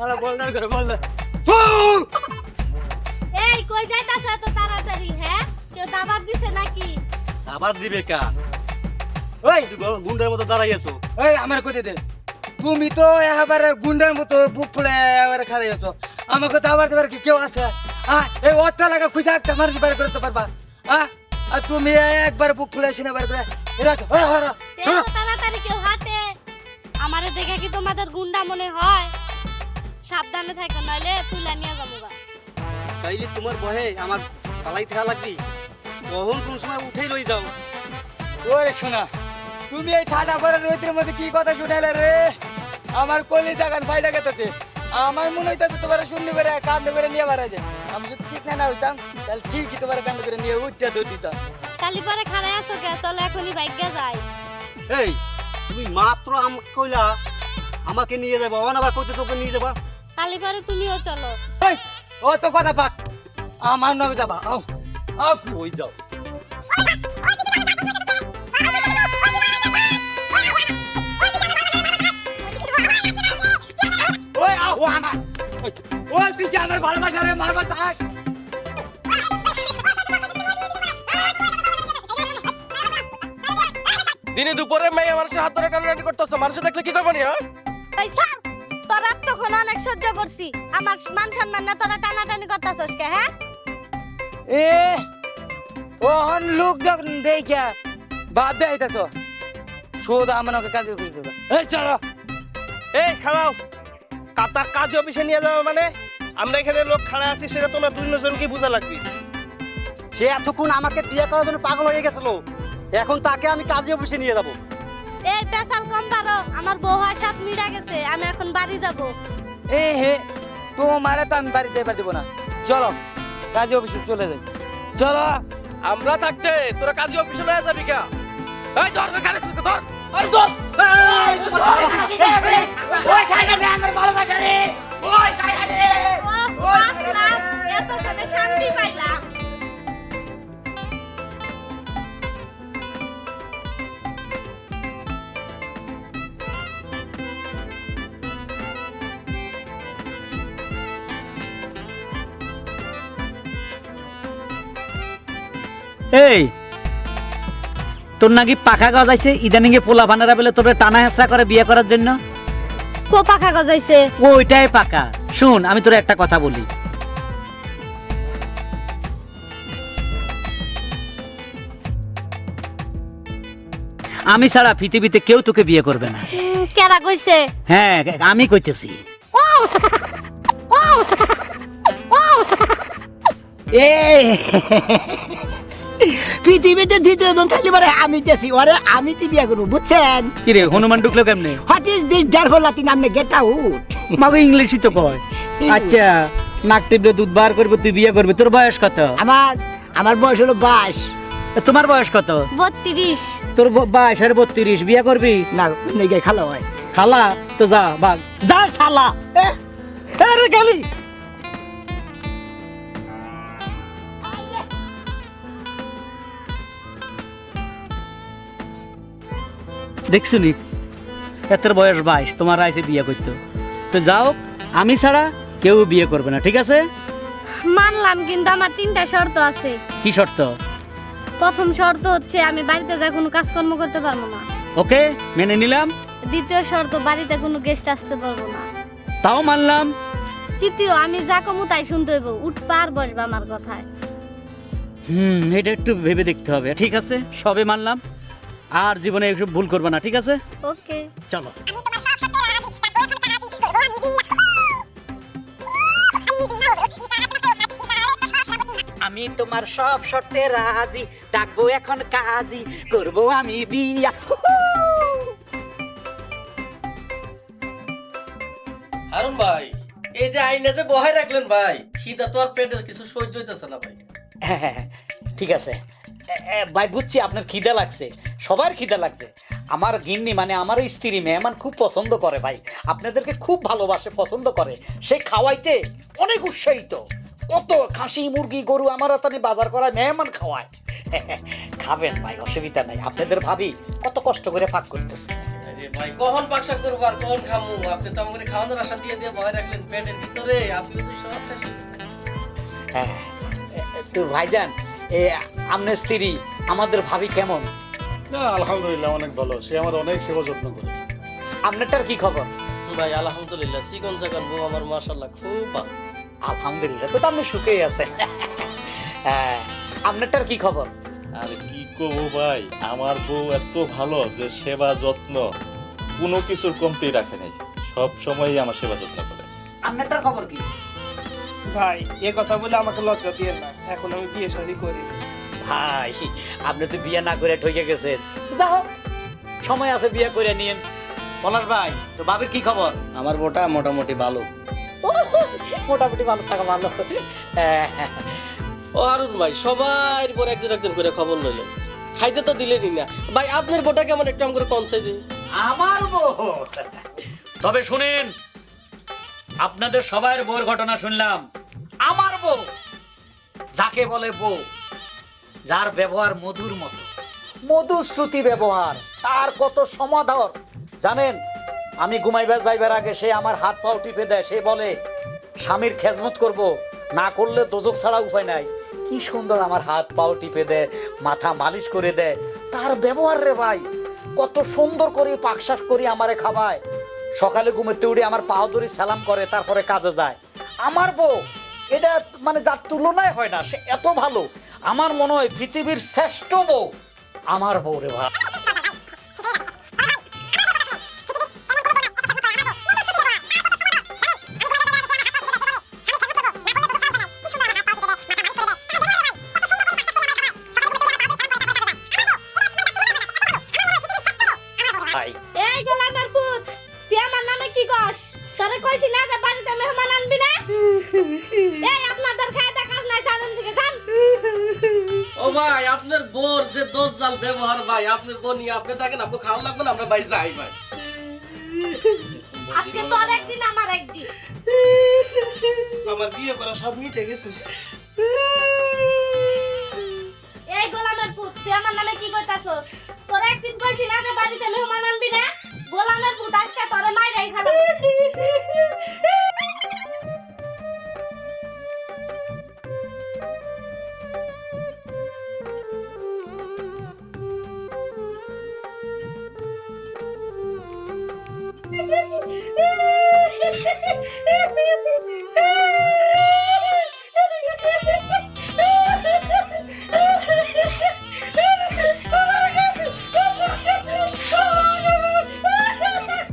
আরে বল না করে বল না। এই কই যাইতাছ এত তাড়াতাড়ি হ্যাঁ? কেউ দাবাত দিছে নাকি? আবার দিবে কা? ওই! গুন্ডার মতো দাঁড়াই আছো। ওই আমার কইতে দে। তুমি তো একেবারে গুন্ডার মতো বুক ফুলে একেবারে খারাই আছো। আমাকে তো আবার দেবার কি কেউ আছে? হ্যাঁ এই অত লাগা খুঁজে একটা মানুষ বার করতে পারবা? হ্যাঁ আর তুমি একবার বুক ফুলে বার করে এরা হ্যাঁ হ্যাঁ আমারে দেখে কি তোমাদের গুন্ডা মনে হয়? সাবধানে থাকো নইলে তুলে নিয়ে যাব। তাইলে তোমার বহে আমার পালাই থাকা লাগবি? কখন কোন সময় উঠেই রই যাও। ওরে শোনা তুমি এই ঠাডা পরে রোদের মধ্যে কি কথা শুনালে রে? আমার কলি দেখান ফাইটা গেতেছে। আমার মনে হইতাছে তোমার শূন্য করে কান্দ করে নিয়ে বাড়া যায়। আমি যদি ঠিক না না হইতাম তাহলে ঠিকই তোমার কান্দ করে নিয়ে উঠতে দৌড় দিতাম। কালি পরে খাড়াই আছো কে? চলো এখনই বাইকে যাই। এই তুমি মাত্র আমাকে কইলা আমাকে নিয়ে যাবা অন আবার কইতেছো ওকে নিয়ে যাবা। কালি পরে তুমিও চলো। ও তো কথা পাক। আমার নগে যাবা আও আও ওই যাও। ওই আও ও আমার। ওই তুই কি আমার ভালোবাসা রে মারবার চাস? দিনে দুপুরে মেয়ে মানুষের হাত ধরে টানাটানি করতেছে মানুষ দেখলে কি করব নি হ্যাঁ? এই স্যার তোরা তখন অনেক সহ্য করছি। আমার মান সম্মান না তোরা টানাটানি করতাছস কে হ্যাঁ? এ ওহন লোক যখন দেখা বাদ দে আইতাছ শুধু আমার নগে কাজে করে দেবা এই চলো এই খাড়াও কাতা কাজ অফিসে নিয়ে যাব মানে? আমরা এখানে লোক খাড়া আছি সেটা তোমরা দুই জনকে বোঝা লাগবে। সে এতক্ষণ আমাকে বিয়ে করার জন্য পাগল হয়ে গেছিল। এখন তাকে আমি কাজে অফিসে নিয়ে যাব। এই পেশাল কম পারো আমার বউ হয় সাত মিটা গেছে আমি এখন বাড়ি যাব। এ হে তোমারে তো আমি বাড়িতে এবার দেবো না। চলো কাজে অফিসে চলে যাই। চলো আমরা থাকতে তোরা কাজ অফিসে লয়ে যাবি কে? এই ধর খালি ধর। এই ধর! ওই খাইনা দে আমার ভালোবাসা রে। ওই খাইনা দে। ও আসলাম। এতক্ষণে শান্তি পাইলাম। এই তোর নাকি পাখা গজাইছে ইদানিং এ পোলা বানারা বলে তোর টানা হেসরা করে বিয়ে করার জন্য? কো পাখা গজাইছে? ওইটাই পাকা শুন আমি তোর একটা কথা বলি। আমি ছাড়া পৃথিবীতে কেউ তোকে বিয়ে করবে না। কেরা কইছে? হ্যাঁ আমি কইতেছি। এ পৃথিবীতে দ্বিতীয় জন থাকলে পারে আমি দেছি ওরে আমি তো বিয়ে করব বুঝছেন? কিরে হনুমান ঢুকলো কেমনে? হোয়াট ইজ দিস হল লাতিন আমনে গেট আউট মাগো ইংলিশই তো কয়। আচ্ছা নাক টিপলে দুধ বার করবে তুই বিয়ে করবি তোর বয়স কত? আমার আমার বয়স হলো বাইশ। তোমার বয়স কত? বত্রিশ। তোর বাইশ আর বত্রিশ বিয়ে করবি? না নেগে খালো হয়। খালা? তো যা বাঘ যা শালা! আরে গালি দেখছ নি? এতের বয়স বাইশ তোমার আইসে বিয়ে করতো। তো যাও আমি ছাড়া কেউ বিয়ে করবে না ঠিক আছে? মানলাম কিন্তু আমার তিনটা শর্ত আছে। কি শর্ত? প্রথম শর্ত হচ্ছে আমি বাড়িতে যা কোনো কাজকর্ম করতে পারব না। ওকে মেনে নিলাম। দ্বিতীয় শর্ত বাড়িতে কোনো গেস্ট আসতে পারব না। তাও মানলাম। তৃতীয় আমি যা কমু তাই শুনতে হইব। উঠবা আর বসবা আমার কথায়। হুম এটা একটু ভেবে দেখতে হবে। ঠিক আছে সবে মানলাম। আর জীবনে এসব ভুল করবে না ঠিক আছে? ওকে। চলো। আমি তোমার সব শর্তে রাজি ডাকবো এখন কাজী করব আমি বিয়া। হারুন ভাই এই যে আইনে যে বহাই রাখলেন ভাই খিদা তো আর পেটে কিছু সহ্য হইতেছে না ভাই। হ্যাঁ, ঠিক আছে। এ, এ, ভাই বুঝছি আপনার খিদা লাগছে। সবার খিদা লাগছে। আমার গিন্নি মানে আমার স্ত্রী মেহমান খুব পছন্দ করে ভাই। আপনাদেরকে খুব ভালোবাসে পছন্দ করে। সে খাওয়াইতে অনেক উৎসাহিত। কত খাসি মুরগি গরু আমার হাতে বাজার করায় মেহমান খাওয়ায়। খাবেন ভাই অসুবিধা নাই। আপনাদের ভাবি কত কষ্ট করে পাক করতেছে। ভাই কখন বাক্সা করব আর কখন খামু? আপনি তো আমাকে খাওয়ানোর আশা দিয়ে দিয়ে ভয় রাখলেন পেটের ভিতরে। আপনি তো সব শেষ হয়ে। হ্যাঁ, তো ভাইজান এ আপনার স্ত্রী আমাদের ভাবি কেমন? না আলহামদুলিল্লাহ অনেক ভালো। সে আমার অনেক সেবা যত্ন করে। আপনারটার কি খবর? ভাই আলহামদুলিল্লাহ বউ আমার মাশাল্লাহ খুব ভালো। আলহামদুলিল্লাহ তো তো আপনি সুখেই আছেন। হ্যাঁ, আপনারটার কি খবর? আর কি করব ভাই আমার বউ এত ভালো যে সেবা যত্ন কোনো কিছুর কমতি রাখে নাই। সব সময়ই আমার সেবা যত্ন করে। আপনারটার খবর কি? ভাই এ কথা বলে আমাকে লজ্জা দিয়ে না। এখন আমি বিয়ে শাদী করি ভাই আপনি তো বিয়ে না করে ঠকে গেছেন। যা হোক সময় আছে বিয়ে করে নিয়েন। পলাশ ভাই তো বাবির কি খবর? আমার বোটা মোটামুটি ভালো। মোটামুটি ভালো থাকা ভালো। ও আরুন ভাই সবার পর একজন একজন করে খবর লইলেন খাইতে তো দিলেনই না। ভাই আপনার বোটা কেমন একটু আমাকে কনসাই দিন। আমার বউ? তবে শুনেন আপনাদের সবার বউর ঘটনা শুনলাম। আমার বউ যাকে বলে বউ যার ব্যবহার মধুর মতো। মধুশ্রুতি ব্যবহার, তার কত সমাদর। জানেন, আমি ঘুমাইবার যাইবার আগে সে আমার হাত পাও টিপে দেয়, সে বলে, স্বামীর খেজমত করব, না করলে দোজক ছাড়া উপায় নাই। কি সুন্দর আমার হাত পাও টিপে দেয়, মাথা মালিশ করে দেয়। তার ব্যবহার রে ভাই, কত সুন্দর করে পাকশাক করি আমারে খাওয়ায়। সকালে ঘুমেতে উঠে আমার পাও ধরে সালাম করে, তারপরে কাজে যায়। আমার বউ, এটা মানে যার তুলনায় হয় না, সে এত ভালো। আমার মনে হয় পৃথিবীর শ্রেষ্ঠ বউ আমার বউ রে ভাই ভাই যে ব্যবহার ভাই আপনার বোন নিয়ে আপনি থাকেন আপনি খাওয়া লাগবে না আমরা বাড়ি যাই ভাই। আজকে তোর একদিন আমার একদিন। আমার বিয়ে করা সব মিটে গেছে। এই গোলামের পুত তুই আমার নামে কি কইতাছস? তোর একদিন কইছি না যে বাড়িতে মেহমান আনবি না? গোলামের পুত আজকে তোরে মাইরাই Yeah.